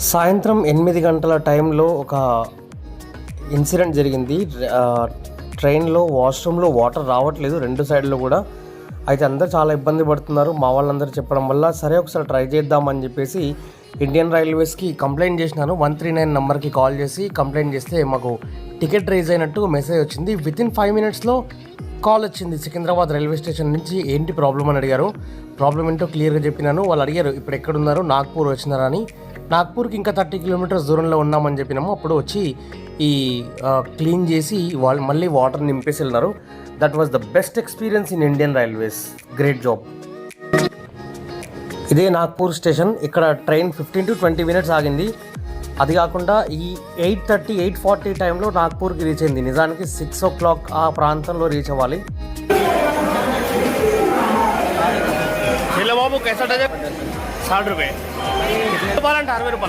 సాయంత్రం ఎనిమిది గంటల టైంలో ఒక ఇన్సిడెంట్ జరిగింది. ట్రైన్లో వాష్రూమ్లో వాటర్ రావట్లేదు. రెండు సైడ్లో కూడా. అయితే అందరూ చాలా ఇబ్బంది పడుతున్నారు. మా వాళ్ళందరూ చెప్పడం వల్ల సరే ఒకసారి ట్రై చేద్దామని చెప్పేసి ఇండియన్ రైల్వేస్కి కంప్లైంట్ చేసినాను. వన్ త్రీ నైన్ నెంబర్కి కాల్ చేసి కంప్లైంట్ చేస్తే మాకు టికెట్ రైజ్ అయినట్టు మెసేజ్ వచ్చింది. విత్ ఇన్ ఫైవ్ మినిట్స్లో కాల్ వచ్చింది. సికింద్రాబాద్ రైల్వే స్టేషన్ నుంచి ఏంటి ప్రాబ్లం అని అడిగారు. ప్రాబ్లం ఏంటో క్లియర్గా చెప్పినాను. వాళ్ళు అడిగారు ఇప్పుడు ఎక్కడున్నారు? నాగ్పూర్ వచ్చినారని నాగ్పూర్కి ఇంకా థర్టీ కిలోమీటర్స్ దూరంలో ఉన్నామని చెప్పినాము. అప్పుడు వచ్చి ఈ క్లీన్ చేసి వాళ్ళు మళ్ళీ వాటర్ నింపేసి వెళ్ళినారు. That was the best experience in Indian railways great job ఇదే నాగ్పూర్ స్టేషన్. ఇక్కడ train fifteen to twenty minutes ఆగింది. అది కాకుండా ఈ ఎయిట్ థర్టీ ఎయిట్ ఫార్టీ టైంలో నాగ్పూర్కి రీచ్ అయింది. నిజానికి సిక్స్ ఓ క్లాక్ ఆ ప్రాంతంలో రీచ్ అవ్వాలి. कैसा डजन साठ रुपये तो बारह अठारह रुपये